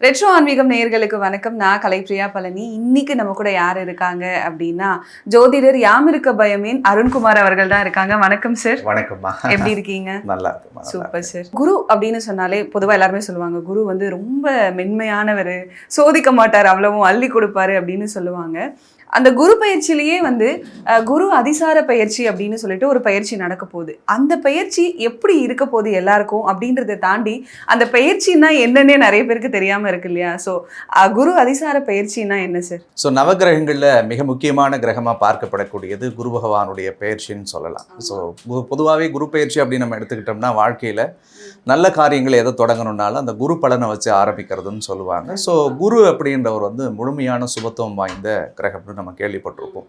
Retro ஆன்மீகம் நேயர்களுக்கு வணக்கம். நான் கலைப்பிரியா பழனி. இன்னைக்கு நம்ம கூட யார் இருக்காங்க அப்படின்னா ஜோதிடர் யாமிருக்க பயமேன் அருண்குமார் அவர்கள் தான் இருக்காங்க. வணக்கம் சார் வணக்கம்மா. எப்படி இருக்கீங்க? நல்லா இருக்குமா சூப்பர் சார் குரு அப்படின்னு சொன்னாலே பொதுவா எல்லாருமே சொல்லுவாங்க குரு வந்து ரொம்ப மென்மையானவர். சோதிக்க மாட்டார் அவ்வளவும் அள்ளி கொடுப்பாரு அப்படின்னு சொல்லுவாங்க. அந்த குரு பயிற்சியிலேயே வந்து குரு அதிசார பயிற்சி அப்படின்னு சொல்லிட்டு ஒரு பயிற்சி நடக்க போகுது. அந்த பயிற்சி எப்படி இருக்க போகுது எல்லாருக்கும் அப்படின்றத தாண்டி அந்த பயிற்சின்னா என்னன்னே நிறைய பேருக்கு தெரியாம இருக்கு இல்லையா? ஸோ குரு அதிசார பயிற்சின்னா என்ன சார் ஸோ நவகிரகங்களில் மிக முக்கியமான கிரகமாக பார்க்கப்படக்கூடியது குரு பகவானுடைய பெயர்ச்சின்னு சொல்லலாம். ஸோ பொதுவாகவே குரு பெயர்ச்சி அப்படின்னு நம்ம எடுத்துக்கிட்டோம்னா வாழ்க்கையில் நல்ல காரியங்களை எதை தொடங்கணும்னாலும் அந்த குரு பலனை வச்சு ஆரம்பிக்கிறதுன்னு சொல்லுவாங்க. ஸோ குரு அப்படின்றவர் வந்து முழுமையான சுபத்துவம் வாய்ந்த கிரகம்னு நம்ம கேள்விப்பட்டிருப்போம்.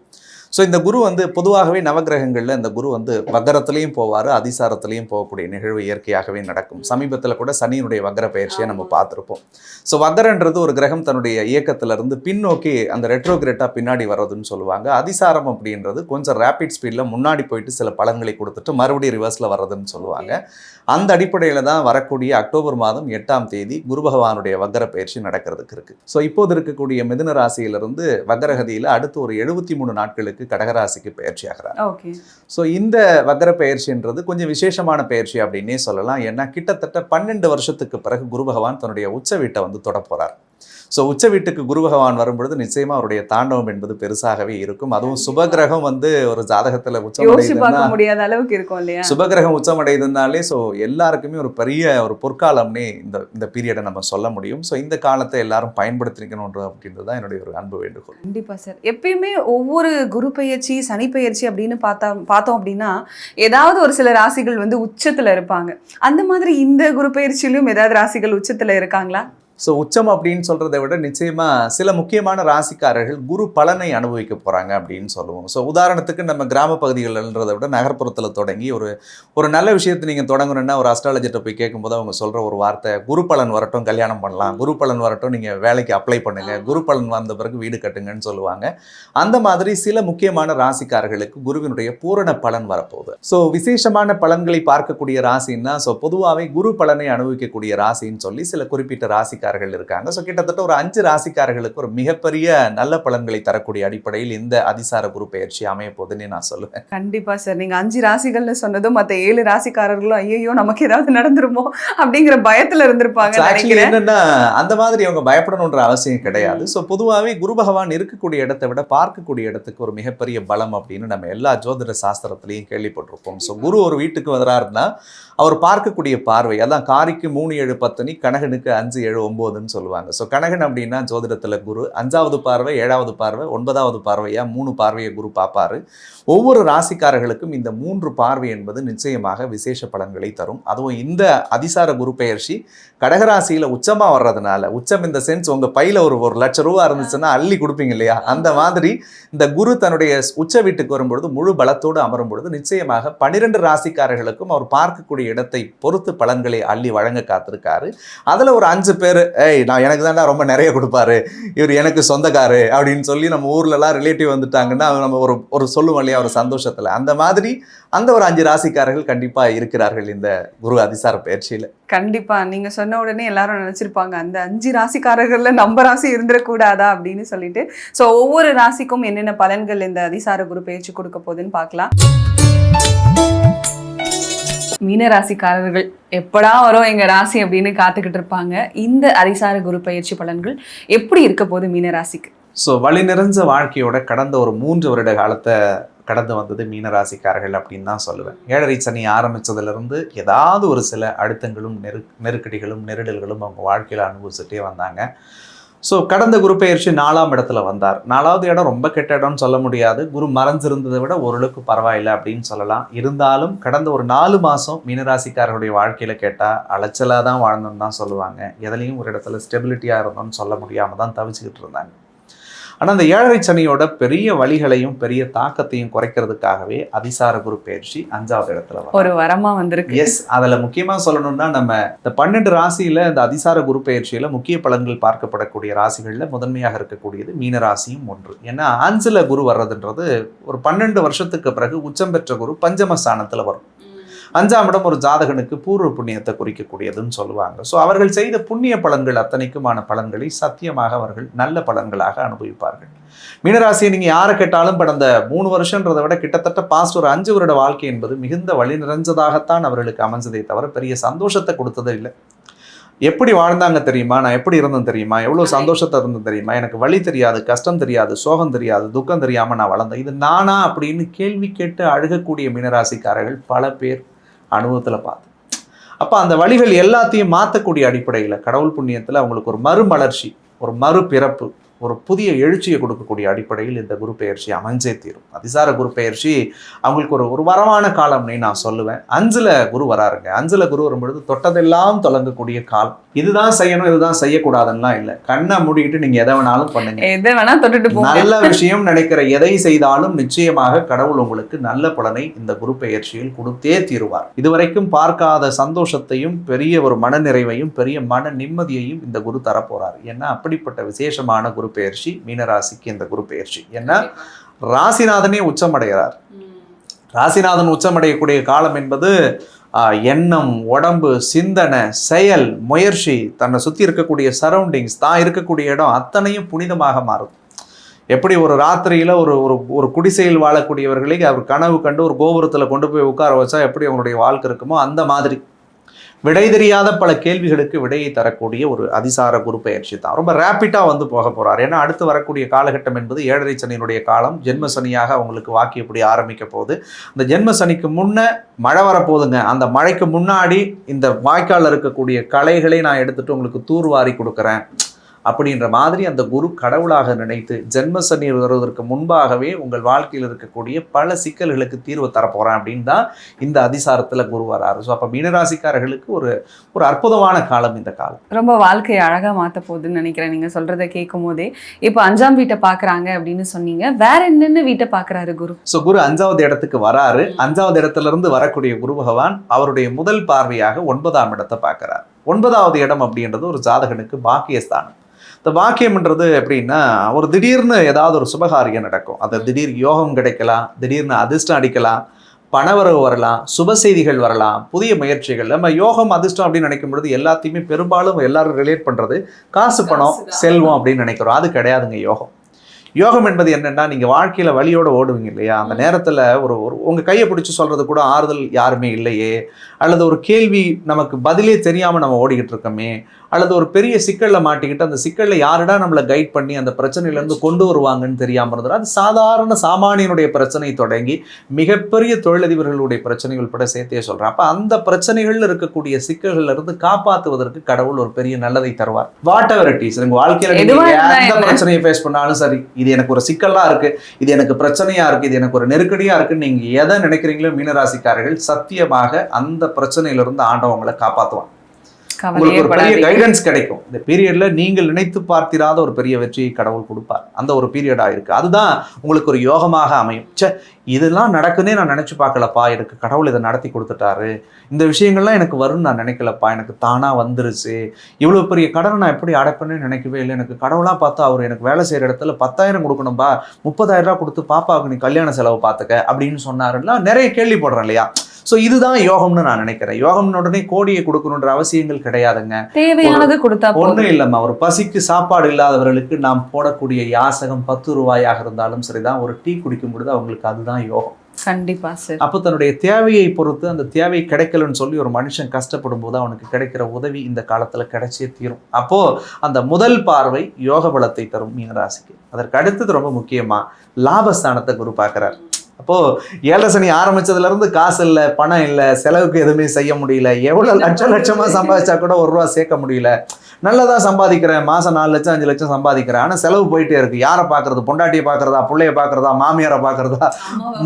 ஸோ இந்த குரு வந்து பொதுவாகவே நவகிரகங்களில் இந்த குரு வந்து வக்கரத்துலேயும் போவார் அதிசாரத்துலேயும் போகக்கூடிய நிகழ்வு இயற்கையாகவே நடக்கும். சமீபத்தில் கூட சனியினுடைய வக்கர பயிற்சியை நம்ம பார்த்துருப்போம். ஸோ வக்கரன்றது ஒரு கிரகம் தன்னுடைய இயக்கத்துல இருந்து பின்னோக்கி அந்த ரெட்ரோகிரேட்டாக பின்னாடி வர்றதுன்னு சொல்லுவாங்க. அதிசாரம் அப்படின்றது கொஞ்சம் ரேபிட் ஸ்பீடில் முன்னாடி போயிட்டு சில பலன்களை கொடுத்துட்டு மறுபடியும் ரிவர்ஸில் வர்றதுன்னு சொல்லுவாங்க. அந்த அடிப்படையில் தான் வரக்கூடிய அக்டோபர் மாதம் எட்டாம் தேதி குரு பகவானுடைய வக்கர பயிற்சி நடக்கிறதுக்கு இருக்குது ஸோ இப்போது இருக்கக்கூடிய மிதுன ராசியிலிருந்து வக்கரகதியில் அடுத்து ஒரு எழுபத்தி மூணு நாட்களுக்கு கடகராசிக்கு பயிற்சி ஆகிறார் ஸோ இந்த வக்கர பயிற்சின்றது கொஞ்சம் விசேஷமான பயிற்சி அப்படின்னே சொல்லலாம். ஏன்னா கிட்டத்தட்ட பன்னெண்டு வருஷத்துக்கு பிறகு குரு பகவான் தன்னுடைய உச்ச வீட்டை வந்து தொட ஸோ உச்ச வீட்டுக்கு குரு பகவான் வரும்பொழுது நிச்சயமா அவருடைய தாண்டவம் என்பது பெருசாகவே இருக்கும். அதுவும் சுபகிரகம் வந்து ஒரு ஜாதகத்துல முடியாத அளவுக்கு இருக்கும் இல்லையா? சுபகிரகம் உச்சமடையுதுனாலே ஸோ எல்லாருக்குமே ஒரு பெரிய ஒரு பொற்காலம்னே இந்த இந்த பீரியடை நம்ம சொல்ல முடியும். ஸோ இந்த காலத்தை எல்லாரும் பயன்படுத்திக்கணும் அப்படின்றது தான் என்னுடைய ஒரு அன்பு வேண்டுகோள். கண்டிப்பா சார் எப்பயுமே ஒவ்வொரு குரு பெயர்ச்சி சனி பெயர்ச்சி அப்படின்னு பார்த்தா பார்த்தோம் அப்படின்னா ஏதாவது ஒரு சில ராசிகள் வந்து உச்சத்துல இருப்பாங்க. அந்த மாதிரி இந்த குரு பெயர்ச்சியிலும் ஏதாவது ராசிகள் உச்சத்துல இருக்காங்களா? ஸோ உச்சம் அப்படின்னு சொல்கிறத விட நிச்சயமா சில முக்கியமான ராசிக்காரர்கள் குரு பலனை அனுபவிக்க போகிறாங்க அப்படின்னு சொல்லுவோம். ஸோ உதாரணத்துக்கு நம்ம கிராம பகுதிகள்ன்றதை விட நகர்ப்புறத்தில் தொடங்கி ஒரு ஒரு நல்ல விஷயத்தை நீங்கள் தொடங்கணும்னா ஒரு அஸ்ட்ராலஜிட்ட போய் கேட்கும்போது அவங்க சொல்கிற ஒரு வார்த்தை குரு பலன் வரட்டும் கல்யாணம் பண்ணலாம். குரு பலன் வரட்டும் நீங்கள் வேலைக்கு அப்ளை பண்ணுங்க. குரு பலன் வந்த பிறகு வீடு கட்டுங்கன்னு சொல்லுவாங்க. அந்த மாதிரி சில முக்கியமான ராசிக்காரர்களுக்கு குருவினுடைய பூரண பலன் வரப்போகுது. ஸோ விசேஷமான பலன்களை பார்க்கக்கூடிய ராசின்னா ஸோ பொதுவாகவே குரு பலனை அனுபவிக்கக்கூடிய ராசின்னு சொல்லி சில குறிப்பிட்ட ராசிக்காரர்கள் இருக்காங்க. ஸோ கிட்டத்தட்ட ஒரு அஞ்சு ராசிக்காரர்களுக்கு ஒரு மிகப்பெரிய நல்ல பலன்களை தரக்கூடிய அடிப்படையில் இந்த அதிசார குரு பயிற்சி அமைய போகுதுன்னு நான் சொல்லுவேன். கண்டிப்பா சார். நீங்க அஞ்சு ராசிகள்னு சொன்னதும் மத்த ஏழு ராசிக்காரர்களும் ஐயோ நமக்கு ஏதாவது நடந்துருமோ அப்படிங்கிற பயத்துல இருந்திருப்பாங்க என்னன்னா அந்த மாதிரி அவங்க பயப்படணுன்ற அவசியம் கிடையாது. ஸோ பொதுவாகவே குரு பகவான் இருக்கக்கூடிய இடத்தை விட பார்க்கக்கூடிய இடத்துக்கு ஒரு மிகப்பெரிய பலம் அப்படின்னு நம்ம எல்லா ஜோதிட சாஸ்திரத்திலையும் கேள்விப்பட்டிருப்போம். ஸோ குரு ஒரு வீட்டுக்கு வராருன்னா அவர் பார்க்கக்கூடிய பார்வை அதான் காரிக்கு மூணு ஏழு பத்தனி கனகனுக்கு அஞ்சு ஏழு ஒம்போதுன்னு சொல்லுவாங்க. ஸோ கனகன் அப்படின்னா ஜோதிடத்தில் குரு. அஞ்சாவது பார்வை ஏழாவது பார்வை ஒன்பதாவது பார்வையாக மூணு பார்வையை குரு பார்ப்பாரு. ஒவ்வொரு ராசிக்காரர்களுக்கும் இந்த மூன்று பார்வை என்பது நிச்சயமாக விசேஷ பலன்களை தரும். அதுவும் இந்த அதிசார குரு பெயர்ச்சி கடகராசியில் உச்சமாக வர்றதுனால உச்சம் இந்த சென்ஸ் உங்கள் பையில் ஒரு ஒரு லட்ச ரூபா இருந்துச்சுன்னா அள்ளி கொடுப்பீங்க இல்லையா? அந்த மாதிரி இந்த குரு தன்னுடைய உச்ச வீட்டுக்கு வரும்பொழுது முழு பலத்தோடு அமரும் பொழுது நிச்சயமாக பன்னிரெண்டு ராசிக்காரர்களுக்கும் அவர் பார்க்கக்கூடிய இடத்தை பொறுத்து பலன்களை அள்ளி வழங்க காத்திருக்காரு. அதில் ஒரு அஞ்சு பேர் ஏய் நான் எனக்கு தான்டா ரொம்ப நிறைய கொடுப்பாரு. இவர் எனக்கு சொந்தக்காரு. அப்படின்னு சொல்லி நம்ம ஊர்லலாம் ரிலேட்டிவ் வந்துட்டாங்கன்னா நம்ம ஒரு ஒரு சொல்லுவோம் இல்லையா ஒரு சந்தோஷத்தில். அந்த மாதிரி அந்த ஒரு அஞ்சு ராசிக்காரர்கள் கண்டிப்பாக இருக்கிறார்கள் இந்த குரு அதிசார பயிற்சியில். கண்டிப்பா. நீங்க சொன்ன உடனே எல்லாரும் நினச்சிருப்பாங்க அந்த அஞ்சு ராசிக்காரர்கள்ல நம்ம ராசி இருந்துடக்கூடாதா அப்படின்னு சொல்லிட்டு. ஸோ ஒவ்வொரு ராசிக்கும் என்னென்ன பலன்கள் இந்த அதிசார குரு பயிற்சி கொடுக்க போகுதுன்னு பார்க்கலாம். மீனராசிக்காரர்கள் எப்படா வரும் எங்க ராசி அப்படின்னு காத்துக்கிட்டு இருப்பாங்க. இந்த அரிசார குரு பயிற்சி பலன்கள் எப்படி இருக்க போகுது மீனராசிக்கு? ஸோ வழி நிறைஞ்ச வாழ்க்கையோட கடந்த ஒரு மூன்று வருட காலத்தை கடந்து வந்தது மீனராசிக்காரர்கள் அப்படின்னு தான் சொல்லுவேன். ஏழரை சனி ஆரம்பித்ததுலேருந்து ஏதாவது ஒரு சில அழுத்தங்களும் நெரு நெருக்கடிகளும் நெருடல்களும் அவங்க வாழ்க்கையில் அனுபவிச்சுட்டே வந்தாங்க. ஸோ கடந்த குரு பயிற்சி நாலாம் இடத்துல வந்தார். நாலாவது இடம் ரொம்ப கெட்ட இடம்னு சொல்ல முடியாது. குரு மறைஞ்சிருந்ததை விட ஓரளவுக்கு பரவாயில்லை அப்படின்னு சொல்லலாம். இருந்தாலும் கடந்த ஒரு நாலு மாதம் மீனராசிக்காரருடைய வாழ்க்கையில் கேட்டால் அலைச்சலாக தான் வாழ்ந்தோன்னு தான் சொல்லுவாங்க. எதுலேயும் ஒரு இடத்துல ஸ்டெபிலிட்டியாக இருந்தோம்னு சொல்ல முடியாமல் தான் தவிச்சுக்கிட்டு இருந்தாங்க. ஆனால் அந்த ஏழரை சனியோட பெரிய வழிகளையும் பெரிய தாக்கத்தையும் குறைக்கிறதுக்காகவே அதிசார குரு பயிற்சி அஞ்சாவது இடத்துல ஒரு வரமா வந்திருக்கு. எஸ் அதில் முக்கியமாக சொல்லணும்னா நம்ம இந்த பன்னெண்டு ராசியில் இந்த அதிசார குரு பயிற்சியில் முக்கிய பலன்கள் பார்க்கப்படக்கூடிய ராசிகளில் முதன்மையாக இருக்கக்கூடியது மீன ராசியும் ஒன்று. ஏன்னா அஞ்சில் குரு வர்றதுன்றது ஒரு பன்னெண்டு வருஷத்துக்கு பிறகு உச்சம் பெற்ற குரு பஞ்சம ஸ்தானத்தில் வரும். அஞ்சாம் இடம் ஒரு ஜாதகனுக்கு பூர்வ புண்ணியத்தை குறிக்கக்கூடியதுன்னு சொல்லுவாங்க. ஸோ அவர்கள் செய்த புண்ணிய பலன்கள் அத்தனைக்குமான பலன்களை சத்தியமாக அவர்கள் நல்ல பலன்களாக அனுபவிப்பார்கள். மீனராசியை நீங்க யாரை கேட்டாலும் கடந்த மூணு வருஷன்றதை விட கிட்டத்தட்ட பாஸ்ட் ஒரு அஞ்சு வருட வாழ்க்கை என்பது மிகுந்த வழி நிறைஞ்சதாகத்தான் அவர்களுக்கு அமைஞ்சதே தவிர பெரிய சந்தோஷத்தை கொடுத்ததே இல்லை. எப்படி வாழ்ந்தாங்க தெரியுமா? நான் எப்படி இருந்தேன் தெரியுமா? எவ்வளோ சந்தோஷத்தை இருந்தேன் தெரியுமா? எனக்கு வழி தெரியாது கஷ்டம் தெரியாது சோகம் தெரியாது துக்கம் தெரியாமல் நான் வளர்ந்தேன். இது நானா? அப்படின்னு கேள்வி கேட்டு அழுகக்கூடிய மீனராசிக்காரர்கள் பல பேர் அனுபவத்தில் பார்த்தேன் அப்போ அந்த வழிகள் எல்லாத்தையும் மாற்றக்கூடிய அடிப்படையில் கடவுள் புண்ணியத்தில் அவங்களுக்கு ஒரு மறுமலர்ச்சி ஒரு மறுபிறப்பு ஒரு புதிய எழுச்சியை கொடுக்கக்கூடிய அடிப்படையில் இந்த குரு பெயர்ச்சி அமைஞ்சே தீரும். அதிசார குரு பெயர்ச்சி அவங்களுக்கு ஒரு ஒரு வரமான காலம்னு நான் சொல்லுவேன். அஞ்சுல குரு வராருங்க. அஞ்சுல குரு வரும்பொழுது தொட்டதெல்லாம் தொடங்கக்கூடிய காலம். இதுதான் செய்யணும் இதுதான் செய்யக்கூடாதுன்னெலாம் இல்லை. கண்ணை மூடிக்கிட்டு நீங்க எதை வேணாலும் பண்ணுங்க. எதை வேணா தொட்டுட்டு நல்ல விஷயம் நினைக்கிற எதை செய்தாலும் நிச்சயமாக கடவுள் உங்களுக்கு நல்ல பலனை இந்த குரு பெயர்ச்சியில் கொடுத்தே தீருவார். இதுவரைக்கும் பார்க்காத சந்தோஷத்தையும் பெரிய ஒரு மனநிறைவையும் பெரிய மன நிம்மதியையும் இந்த குரு தரப்போறார். ஏன்னா அப்படிப்பட்ட விசேஷமான குரு பெயர்ச்சி மீனராசிக்கு இந்த குரு பெயர்ச்சி ஏன்னா ராசிநாதனே உச்சமடைகிறார். ராசிநாதன் உச்சமடையக்கூடிய காலம் என்பது ஆஹ், எண்ணம் உடம்பு சிந்தனை செயல் முயற்சி தன்னை சுற்றி இருக்கக்கூடிய சரௌண்டிங்ஸ் தான் இருக்கக்கூடிய இடம் அத்தனையும் புனிதமாக மாறும். எப்படி ஒரு ராத்திரியில் ஒரு ஒரு ஒரு குடிசையில் வாழக்கூடியவர்களை அவர் கனவு கண்டு ஒரு கோபுரத்தில் கொண்டு போய் உட்கார வச்சா எப்படி அவங்களுடைய வாழ்க்கை இருக்குமோ அந்த மாதிரி. விடை தெரியாத பல கேள்விகளுக்கு விடையை தரக்கூடிய ஒரு அதிசார குரு பயிற்சி தான். ரொம்ப ரேப்பிட்டாக வந்து போக போகிறார் ஏன்னா அடுத்து வரக்கூடிய காலகட்டம் என்பது ஏழரை சனியினுடைய காலம். ஜென்ம சனியாக அவங்களுக்கு வாக்கியப்படி ஆரம்பிக்க போகுது. இந்த ஜென்ம சனிக்கு முன்னே மழை வரப்போகுதுங்க. அந்த மழைக்கு முன்னாடி இந்த வாய்க்காலில் இருக்கக்கூடிய களைகளை நான் எடுத்துகிட்டு உங்களுக்கு தூர்வாரி கொடுக்குறேன். அப்படின்ற மாதிரி அந்த குரு கடவுளாக நினைத்து ஜென்ம சனி வருவதற்கு முன்பாகவே உங்கள் வாழ்க்கையில் இருக்கக்கூடிய பல சிக்கல்களுக்கு தீர்வு தரப்போகிறேன் அப்படின்னு தான் இந்த அதிசாரத்தில் குரு வராரு. ஸோ அப்போ மீனராசிக்காரர்களுக்கு ஒரு ஒரு அற்புதமான காலம் இந்த காலம். ரொம்ப வாழ்க்கையை அழகா மாத்த போகுதுன்னு நினைக்கிறேன். நீங்க சொல்றதை கேட்கும் போதே இப்போ அஞ்சாம் வீட்டை பாக்குறாங்க அப்படின்னு சொன்னீங்க. வேற என்னென்ன வீட்டை பாக்குறாரு குரு? ஸோ குரு அஞ்சாவது இடத்துக்கு வராரு. அஞ்சாவது இடத்துல இருந்து வரக்கூடிய குரு பகவான் அவருடைய முதல் பார்வையாக ஒன்பதாம் இடத்தை பார்க்கறார் ஒன்பதாவது இடம் அப்படின்றது ஒரு ஜாதகனுக்கு பாக்கியஸ்தானம். இந்த பாக்கியம்ன்றது எப்படின்னா ஒரு திடீர்னு ஏதாவது ஒரு சுபகாரியம் நடக்கும். அது திடீர் யோகம் கிடைக்கலாம் திடீர்னு அதிர்ஷ்டம் அடிக்கலாம் பணவரவு வரலாம் சுப செய்திகள் வரலாம் புதிய முயற்சிகள். நம்ம யோகம் அதிர்ஷ்டம் அப்படின்னு நினைக்கும் பொழுது எல்லாத்தையுமே பெரும்பாலும் எல்லாரும் ரிலேட் பண்றது காசு பணம். செல்வம் அப்படின்னு நினைக்கிறோம். அது கிடையாதுங்க யோகம். யோகம் என்பது என்னன்னா நீங்க வாழ்க்கையில வழியோட ஓடுவீங்க இல்லையா? அந்த நேரத்துல ஒரு ஒரு உங்க கையை பிடிச்சி சொல்றது கூட ஆறுதல் யாருமே இல்லையே. அல்லது ஒரு கேள்வி நமக்கு பதிலே தெரியாம நம்ம ஓடிக்கிட்டு இருக்கோமே. அல்லது ஒரு பெரிய சிக்கல்ல மாட்டிக்கிட்டு அந்த சிக்கல்ல யாருடா நம்மளை கைட் பண்ணி அந்த பிரச்சனையில இருந்து கொண்டு வருவாங்கன்னு தெரியாம இருந்தது அது சாதாரண சாமானியனுடைய பிரச்சனை தொடங்கி மிகப்பெரிய தொழிலதிபர்களுடைய பிரச்சனைகள் கூட சேர்த்தே சொல்றேன். அப்ப அந்த பிரச்சனைகள்ல இருக்கக்கூடிய சிக்கல்கள்ல இருந்து காப்பாத்துவதற்கு கடவுள் ஒரு பெரிய நல்லதை தருவார். வாட் எவர் இட் இஸ் உங்க வாழ்க்கையில எந்த? பிரச்சனையை ஃபேஸ் பண்ணாலும் சரி இது எனக்கு ஒரு சிக்கலா இருக்கு இது எனக்கு பிரச்சனையா இருக்கு இது எனக்கு ஒரு நெருக்கடியா இருக்குன்னு நீங்க எதை நினைக்கிறீங்களோ மீனராசிக்காரர்கள் சத்தியமாக அந்த பிரச்சனையில இருந்து ஆண்டவங்களை காப்பாத்துவான் உங்களுக்கு ஒரு பெரிய கைடன்ஸ் கிடைக்கும். இந்த பீரியட்ல நீங்கள் நினைத்து பார்த்திராத ஒரு பெரிய வெற்றியை கடவுள் கொடுப்பார். அந்த ஒரு பீரியடா இருக்கு. அதுதான் உங்களுக்கு ஒரு யோகமாக அமையும். ச்சே இதெல்லாம் நடக்குன்னே நான் நினைச்சு பார்க்கலப்பா. எனக்கு கடவுள் இதை நடத்தி கொடுத்துட்டாரு. இந்த விஷயங்கள்லாம் எனக்கு வரும்னு நான் நினைக்கலப்பா. எனக்கு தானா வந்துருச்சு. இவ்வளவு பெரிய கடனை நான் எப்படி அடைப்பேன்னு நினைக்கவே இல்லை. எனக்கு கடவுளா பார்த்தா அவர் எனக்கு வேலை செய்யற இடத்துல பத்தாயிரம் கொடுக்கணும்பா. முப்பதாயிரம் ரூபாய் கொடுத்து பாப்பாவுக்கு நீ கல்யாண செலவு பார்த்துக்க அப்படின்னு சொன்னாருன்னா நிறைய கேள்விப்படுறேன் இல்லையா? ஸோ இதுதான் யோகம்னு நான் நினைக்கிறேன். யோகம்னு உடனே கோடியை கொடுக்கணுன்ற அவசியங்கள் கிடையாதுங்க. தேவையானது கொடுத்தா ஒன்றும் இல்லைம்மா. ஒரு பசிக்கு சாப்பாடு இல்லாதவர்களுக்கு நாம் போடக்கூடிய யாசகம் பத்து ரூபாயாக இருந்தாலும் சரிதான். ஒரு டீ குடிக்கும் பொழுது அவங்களுக்கு அதுதான் யோகம். கண்டிப்பா சார் அப்போ தன்னுடைய தேவையை பொறுத்து அந்த தேவை கிடைக்கலன்னு சொல்லி ஒரு மனுஷன் கஷ்டப்படும் போது அவனுக்கு கிடைக்கிற உதவி இந்த காலத்துல கிடைச்சே தீரும். அப்போ அந்த முதல் பார்வை யோக பலத்தை தரும் மீனராசிக்கு. அதற்கு அடுத்தது ரொம்ப முக்கியமா லாபஸ்தானத்தை குரு பார்க்கறார். அப்போ ஏழரை சனி ஆரம்பிச்சதுல இருந்து காசு இல்லை பணம் இல்லை செலவுக்கு எதுவுமே செய்ய முடியல. எவ்வளவு லட்சம் லட்சமா சம்பாதிச்சா கூட ஒரு ரூபா சேர்க்க முடியல. நல்லதா சம்பாதிக்கிறேன். மாசம் நாலு லட்சம் அஞ்சு லட்சம் சம்பாதிக்கிறேன். ஆனா செலவு போயிட்டே இருக்கு. யாரை பார்க்கறது? பொண்டாட்டியை பார்க்கறதா? பிள்ளைய பார்க்கறதா? மாமியாரை பார்க்கறதா?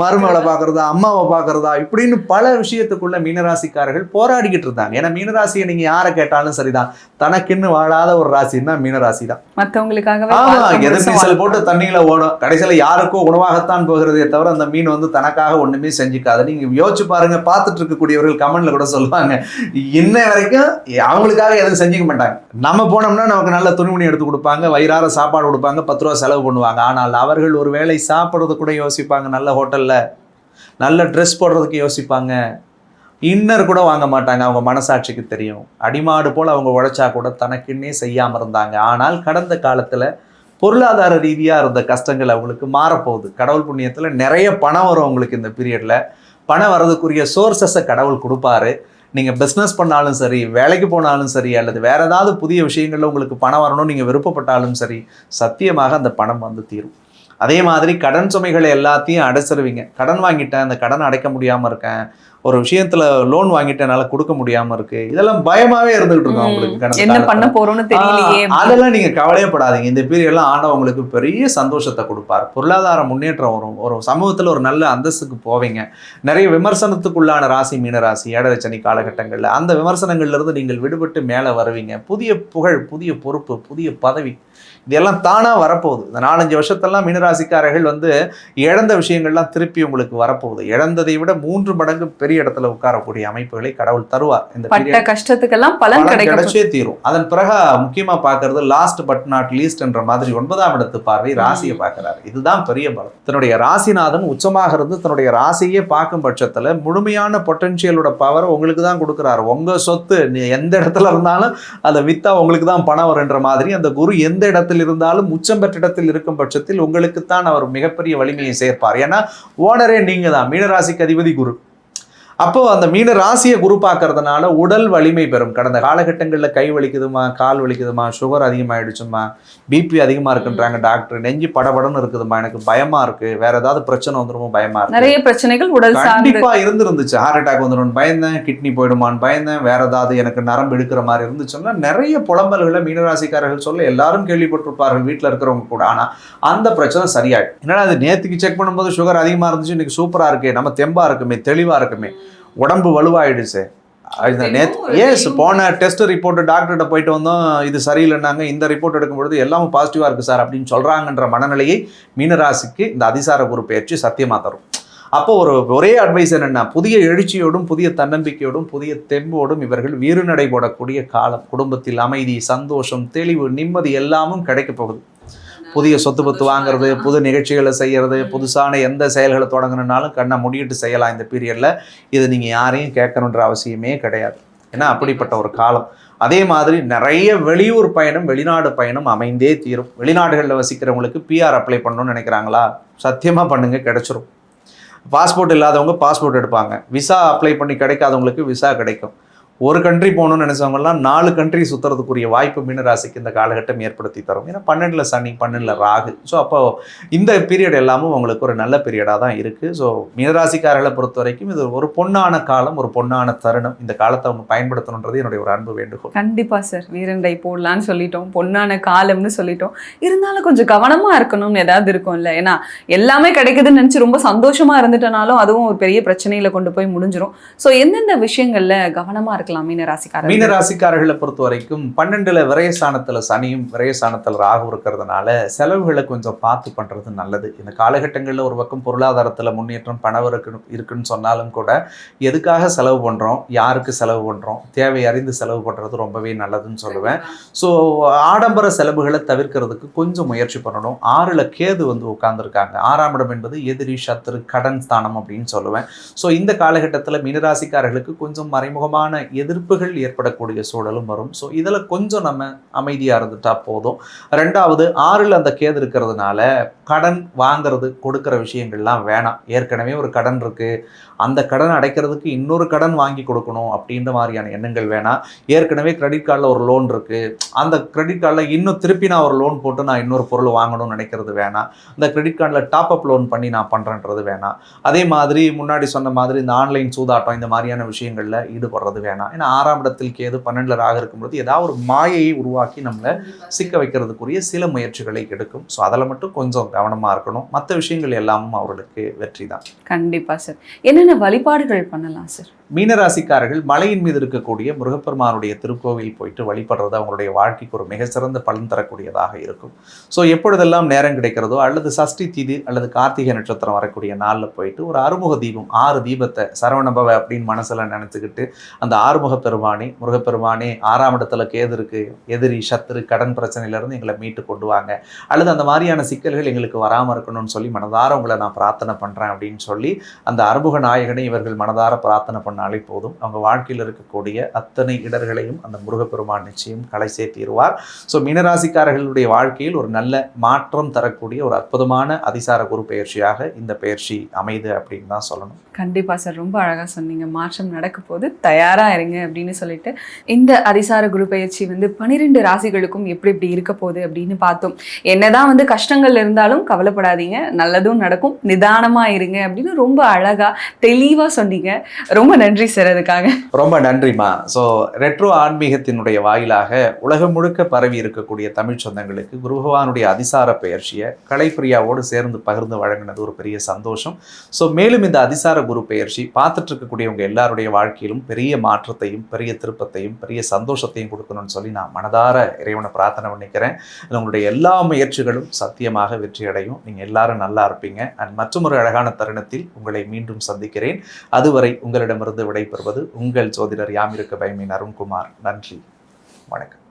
மருமகளை பார்க்கறதா? அம்மாவை பார்க்கறதா? இப்படின்னு பல விஷயத்துக்குள்ள மீனராசிக்காரர்கள் போராடிக்கிட்டு இருந்தாங்க. ஏன்னா மீனராசியை நீங்க யாரை கேட்டாலும் சரிதான். தனக்குன்னு வாழாத ஒரு ராசின்னா மீனராசி தான் மத்தவங்களுக்காகவே ஆமா வாழ்க்கை எதிர் முழுசும் நீச்சல் வாழ்க்கை. போட்டு தண்ணியில ஓடும். கடைசியில யாருக்கோ உணவாகத்தான் போகிறதே தவிர அந்த மீன் வந்து தனக்காக ஒண்ணுமே செஞ்சுக்காது. நீங்க யோசிச்சு பாருங்க. பார்த்துட்டு இருக்கக்கூடியவர்கள் கமெண்ட்ல கூட சொல்லுவாங்க. இன்ன வரைக்கும் அவங்களுக்காக எதுவும் செஞ்சுக்க மாட்டாங்க. நம்ம போனோம்னா நமக்கு நல்ல துணிமணி எடுத்து கொடுப்பாங்க வயிறார சாப்பாடு கொடுப்பாங்க பத்து ரூபா செலவு பண்ணுவாங்க. ஆனால் அவர்கள் ஒரு வேளை சாப்பிட்றது கூட யோசிப்பாங்க நல்ல ஹோட்டலில். நல்ல ட்ரெஸ் போடுறதுக்கு யோசிப்பாங்க. இன்னர் கூட வாங்க மாட்டாங்க அவங்க மனசாட்சிக்கு தெரியும். அடிமாடு போல் அவங்க உழைச்சா கூட தனக்குன்னே செய்யாமல் இருந்தாங்க. ஆனால் கடந்த காலத்தில் பொருளாதார ரீதியாக இருந்த கஷ்டங்கள் அவங்களுக்கு மாறப்போகுது. கடவுள் புண்ணியத்தில் நிறைய பணம் வரும் அவங்களுக்கு இந்த பீரியடில் பணம் வர்றதுக்குரிய சோர்சஸை கடவுள் கொடுப்பாரு. நீங்கள் பிஸ்னஸ் பண்ணாலும் சரி வேலைக்கு போனாலும் சரி அல்லது வேற ஏதாவது புதிய விஷயங்களில் உங்களுக்கு பணம் வரணும்னு நீங்கள் விருப்பப்பட்டாலும் சரி சத்தியமாக அந்த பணம் வந்து தீரும். அதே மாதிரி கடன் சுமைகளை எல்லாத்தையும் அடைச்சிருவீங்க. கடன் வாங்கிட்டேன் அந்த கடன் அடைக்க முடியாமல் இருக்கேன் ஒரு விஷயத்துல லோன் வாங்கிட்டனால கொடுக்க முடியாம இருக்கு. இதெல்லாம் பயமாவே இருந்துகிட்டு இருக்கும் கடந்த என்ன. பண்ண போறோம்னு தெரியலையே. அதெல்லாம் நீங்க கவலையப்படாதீங்க. இந்த பீரியட்லாம் ஆண்டவன் உங்களுக்கு பெரிய சந்தோஷத்தை கொடுப்பார். பொருளாதார முன்னேற்றம் வரும் ஒரு சமூகத்துல ஒரு நல்ல அந்தஸ்துக்கு போவீங்க. நிறைய விமர்சனத்துக்குள்ளான ராசி மீன ராசி ஏழரச்சனி காலகட்டங்கள்ல அந்த விமர்சனங்கள்ல இருந்து நீங்கள் விடுபட்டு மேல வருவீங்க. புதிய புகழ் புதிய பொறுப்பு புதிய பதவி இதெல்லாம் தானா வரப்போகுது. இந்த நாலஞ்சு வருஷத்தெல்லாம் மீனராசிக்காரர்கள் வந்து இழந்த விஷயங்கள்லாம் திருப்பி உங்களுக்கு வரப்போகுது. இழந்ததை விட மூன்று மடங்கு பெரிய இடத்துல உட்காரக்கூடிய அமைப்புகளை கடவுள் தருவார். இந்த பட்ட. கஷ்டத்திற்கெல்லாம் பலன் கிடைச்சே தீரும். அதன் பிறகு முக்கியமா பார்க்கிறது லாஸ்ட் பட் நாட் லீஸ்ட் என்ற மாதிரி ஒன்பதாம் இடத்து பார்வை ராசியை பார்க்கிறாரு. இதுதான் பெரிய பலம். தன்னுடைய ராசிநாதன் உச்சமாக இருந்து தன்னுடைய ராசியே பார்க்கும் பட்சத்துல முழுமையான பொட்டன்ஷியலோட பவர் உங்களுக்கு தான் கொடுக்குறாரு. உங்க சொத்து நீ எந்த இடத்துல இருந்தாலும் அதை வித்தா உங்களுக்கு தான் பணம் வருன்ற மாதிரி அந்த குரு எந்த இடத்தில் இருந்தாலும் உச்சம் பெற்ற இடத்தில் இருக்கும் பட்சத்தில் உங்களுக்குத்தான் அவர் மிகப்பெரிய வலிமையை சேர்ப்பார். ஏன்னா ஓனரே நீங்க தான் மீனராசிக்கு அதிபதி குரு. அப்போ அந்த மீன ராசியை குரு பார்க்கறதுனால உடல் வலிமை பெறும். கடந்த காலகட்டங்களில் கை வலிக்குதுமா கால் வலிக்குதுமா சுகர் அதிகமாயிடுச்சுமா பிபி அதிகமா இருக்குன்றாங்க டாக்டர் நெஞ்சு படபடன்னு இருக்குதுமா எனக்கு பயமா இருக்கு. வேற ஏதாவது பிரச்சனை வந்துருமோ பயமா இருக்கு. நிறைய பிரச்சனைகள் உடல் கண்டிப்பா இருந்திருந்துச்சு. ஹார்ட் அட்டாக் வந்துடும் பயந்தேன் கிட்னி போயிடுமான்னு பயந்தேன் வேற ஏதாவது எனக்கு நரம்பு எடுக்கிற மாதிரி இருந்துச்சுன்னா நிறைய புலம்பல்களை மீனராசிக்காரர்கள் சொல்ல எல்லாரும் கேள்விப்பட்டிருப்பார்கள் வீட்டில் இருக்கிறவங்க கூட. ஆனா அந்த பிரச்சனை சரியாயிடும் என்னடா அது நேத்துக்கு செக் பண்ணும்போது சுகர் அதிகமா இருந்துச்சு இன்னைக்கு சூப்பரா இருக்கே நம்ம தெம்பா இருக்குமே தெளிவா இருக்குமே. உடம்பு வலுவாயிடுச்சு. நேத்து எஸ் போன டெஸ்ட் ரிப்போர்ட் டாக்டர்கிட்ட போயிட்டு வந்தோம். இது சரியில்லைன்னாங்க. இந்த ரிப்போர்ட் எடுக்கும்பொழுது எல்லாமே பாசிட்டிவா இருக்கு சார் அப்படின்னு சொல்றாங்கன்ற மனநிலையை மீனராசிக்கு இந்த அதிசார குரு பயிற்சி சத்தியமா தரும். அப்போ ஒரு ஒரே அட்வைஸ் என்னன்னா புதிய எழுச்சியோடும் புதிய தன்னம்பிக்கையோடும் புதிய தெம்போடும் இவர்கள் வீறுநடை போடக்கூடிய காலம். குடும்பத்தில் அமைதி சந்தோஷம் தெளிவு நிம்மதி எல்லாமும் கிடைக்க போகுது. புதிய சொத்து பத்து வாங்குறது புது நிகழ்ச்சிகளை செய்யறது புதுசான எந்த செயல்களை தொடங்கணும்னாலும் கண்ணை முடியிட்டு செய்யலாம் இந்த பீரியட்ல இது நீங்க யாரையும் கேட்கணுன்ற அவசியமே கிடையாது. ஏன்னா அப்படிப்பட்ட ஒரு காலம். அதே மாதிரி நிறைய வெளியூர் பயணம் வெளிநாடு பயணம் அமைந்தே தீரும். வெளிநாடுகளில் வசிக்கிறவங்களுக்கு பிஆர் அப்ளை பண்ணணும்னு நினைக்கிறாங்களா? சத்தியமா பண்ணுங்க கிடைச்சிரும். பாஸ்போர்ட் இல்லாதவங்க பாஸ்போர்ட் எடுப்பாங்க. விசா அப்ளை பண்ணி கிடைக்காதவங்களுக்கு விசா கிடைக்கும். ஒரு கண்ட்ரி போகணும்னு நினைச்சவங்கலாம் நாலு கண்ட்ரி சுற்றுறதுக்குரிய வாய்ப்பு மீனராசிக்கு இந்த காலகட்டம் ஏற்படுத்தி தரும். ஏன்னா பன்னெண்டில் சனி பன்னெண்டில் ராகு. ஸோ அப்போ இந்த பீரியட் எல்லாமும் உங்களுக்கு ஒரு நல்ல பீரியடாக தான் இருக்குது ஸோ மீனராசிக்காரர்களை பொறுத்த வரைக்கும் இது ஒரு பொன்னான காலம் ஒரு பொன்னான தருணம். இந்த காலத்தை அவங்க பயன்படுத்தணுன்றது என்னுடைய ஒரு அன்பு வேண்டுகோள். கண்டிப்பாக சார். வீரண்டை போடலான்னு சொல்லிட்டோம். பொன்னான காலம்னு சொல்லிட்டோம். இருந்தாலும் கொஞ்சம் கவனமாக இருக்கணும்னு ஏதாவது இருக்கும்ல. ஏன்னா எல்லாமே கிடைக்குதுன்னு நினச்சி ரொம்ப சந்தோஷமாக இருந்துட்டனாலும் அதுவும் ஒரு பெரிய பிரச்சனையில் கொண்டு போய் முடிஞ்சிடும் ஸோ எந்தெந்த விஷயங்களில் கவனமாக கவனமா இருக்கலாம் மீன ராசிக்காரங்க மீன ராசிக்காரர்களை பொறுத்த வரைக்கும் பன்னெண்டுல விரயஸ்தானத்துல சனியும் விரயஸ்தானத்துல ராகு இருக்கிறதுனால செலவுகளை கொஞ்சம் பார்த்து பண்றது நல்லது. இந்த காலகட்டங்களில் ஒரு பக்கம் பொருளாதாரத்துல முன்னேற்றம் பணம் இருக்கு இருக்குன்னு சொன்னாலும் கூட எதுக்காக செலவு பண்றோம்? யாருக்கு செலவு பண்றோம்? தேவை அறிந்து செலவு பண்றது ரொம்பவே நல்லதுன்னு சொல்லுவேன். ஸோ ஆடம்பர செலவுகளை தவிர்க்கிறதுக்கு கொஞ்சம் முயற்சி பண்ணணும். ஆறுல கேது வந்து உட்கார்ந்துருக்காங்க. ஆறாம் இடம் என்பது எதிரி சத்துரு கடன் ஸ்தானம் அப்படின்னு சொல்லுவேன். ஸோ இந்த காலகட்டத்தில் மீனராசிக்காரர்களுக்கு கொஞ்சம் மறைமுகமான எதிர்ப்புகள் ஏற்படக்கூடிய சூழலும் வரும். ஸோ இதில் கொஞ்சம் நம்ம அமைதியாக இருந்துட்டா போதும். ரெண்டாவது ஆறில் அந்த கேது இருக்கிறதுனால கடன் வாங்குறது கொடுக்குற விஷயங்கள்லாம் வேணாம். ஏற்கனவே ஒரு கடன் இருக்கு. அந்த கடன் அடைக்கிறதுக்கு இன்னொரு கடன் வாங்கி கொடுக்கணும் அப்படின்ற மாதிரியான எண்ணங்கள் வேணாம் ஏற்கனவே கிரெடிட் கார்டில் ஒரு லோன் இருக்குது அந்த கிரெடிட் கார்டில் இன்னும் திருப்பி நான் ஒரு லோன் போட்டு நான் இன்னொரு பொருள் வாங்கணும்னு நினைக்கிறது வேணாம் இந்த கிரெடிட் கார்டில் டாப் அப் லோன் பண்ணி நான் பண்ணுறேன்றது வேணாம் அதே மாதிரி முன்னாடி சொன்ன மாதிரி இந்த ஆன்லைன் சூதாட்டம் இந்த மாதிரியான விஷயங்களில் ஈடுபடுறது வேணாம் ஏன்னா ஆறாம் இடத்தில் கேது பன்னெண்டில் ராக இருக்கும்போது ஏதாவது ஒரு மாயையை உருவாக்கி நம்மளை சிக்க வைக்கிறதுக்குரிய சில முயற்சிகளை எடுக்கும். ஸோ அதில் மட்டும் கொஞ்சம் கவனமாக இருக்கணும். மற்ற விஷயங்கள் எல்லாமும் அவர்களுக்கு வெற்றி தான் கண்டிப்பாக சார் என்னென்ன வழிபாடுகள் பண்ணலாம் சார் மீனராசிக்காரர்கள் மலையின் மீது இருக்கக்கூடிய முருகப்பெருமானுடைய திருக்கோவில் போயிட்டு வழிபடுறது அவங்களுடைய வாழ்க்கைக்கு ஒரு மிக சிறந்த பலன் தரக்கூடியதாக இருக்கும். ஸோ எப்பொழுதெல்லாம் நேரம் கிடைக்கிறதோ அல்லது சஷ்டி தீதி அல்லது கார்த்திகை நட்சத்திரம் வரக்கூடிய நாளில் போயிட்டு ஒரு அறுமுக தீபம் ஆறு தீபத்தை சரவணபவ அப்படின்னு மனசில் நினச்சிக்கிட்டு அந்த ஆறுமுக பெருமானே முருகப்பெருமானே ஆறாம் இடத்துல கேது இருக்கு எதிரி சத்துரு கடன் பிரச்சனையிலேருந்து எங்களை மீட்டு கொண்டு வாங்க. அல்லது அந்த மாதிரியான சிக்கல்கள் எங்களுக்கு வராமல் இருக்கணும்னு சொல்லி மனதார உங்களை நான் பிரார்த்தனை பண்ணுறேன் அப்படின்னு சொல்லி அந்த அறுமுக நாயகனை இவர்கள் மனதார பிரார்த்தனை பண்ண சொன்னாலே போதும். அவங்க வாழ்க்கையில் இருக்கக்கூடிய அத்தனை இடர்களையும் அந்த முருகப்பெருமான் நிச்சயம் கலை சேர்த்திடுவார் ஸோ மீனராசிக்காரர்களுடைய வாழ்க்கையில் ஒரு நல்ல மாற்றம் தரக்கூடிய ஒரு அற்புதமான அதிசார குரு பயிற்சியாக இந்த பயிற்சி அமைது அப்படின்னு தான் சொல்லணும். கண்டிப்பா சார். ரொம்ப அழகா சொன்னீங்க. மாற்றம் நடக்க போது தயாரா இருங்க அப்படின்னு சொல்லிட்டு இந்த அதிசார குரு பயிற்சி வந்து பனிரெண்டு ராசிகளுக்கும் எப்படி எப்படி இருக்க போகுது அப்படின்னு பார்த்தோம். என்னதான் வந்து கஷ்டங்கள் இருந்தாலும் கவலைப்படாதீங்க. நல்லதும் நடக்கும். நிதானமா இருங்க அப்படின்னு ரொம்ப அழகா தெளிவா சொன்னீங்க. ரொம்ப நன்றி சார் அதுக்காக ரொம்ப நன்றிம்மா. ஸோ ரெட்ரோ ஆன்மீகத்தினுடைய வாயிலாக உலகம் முழுக்க பரவி இருக்கக்கூடிய தமிழ் சொந்தங்களுக்கு குருபகவானுடைய அதிசார பெயர்ச்சியை கலைப்பிரியாவோடு சேர்ந்து பகிர்ந்து வழங்கினது ஒரு பெரிய சந்தோஷம். ஸோ மேலும் இந்த அதிசார குரு பெயர்ச்சி பார்த்துட்டு இருக்கக்கூடியவங்க எல்லாருடைய வாழ்க்கையிலும் பெரிய மாற்றத்தையும் பெரிய திருப்பத்தையும் பெரிய சந்தோஷத்தையும் கொடுக்கணும்னு சொல்லி நான் மனதார இறைவனை பிரார்த்தனை பண்ணிக்கிறேன். உங்களுடைய எல்லா முயற்சிகளும் சத்தியமாக வெற்றி அடையும். நீங்கள் எல்லாரும் நல்லா இருப்பீங்க. அண்ட் மற்றொரு அழகான தருணத்தில் உங்களை மீண்டும் சந்திக்கிறேன். அதுவரை உங்களிடமிருந்து விடைபெறுவது உங்கள் ஜோதிடர் யாமிருக்க பயமின் அருண்குமார். நன்றி. வணக்கம்.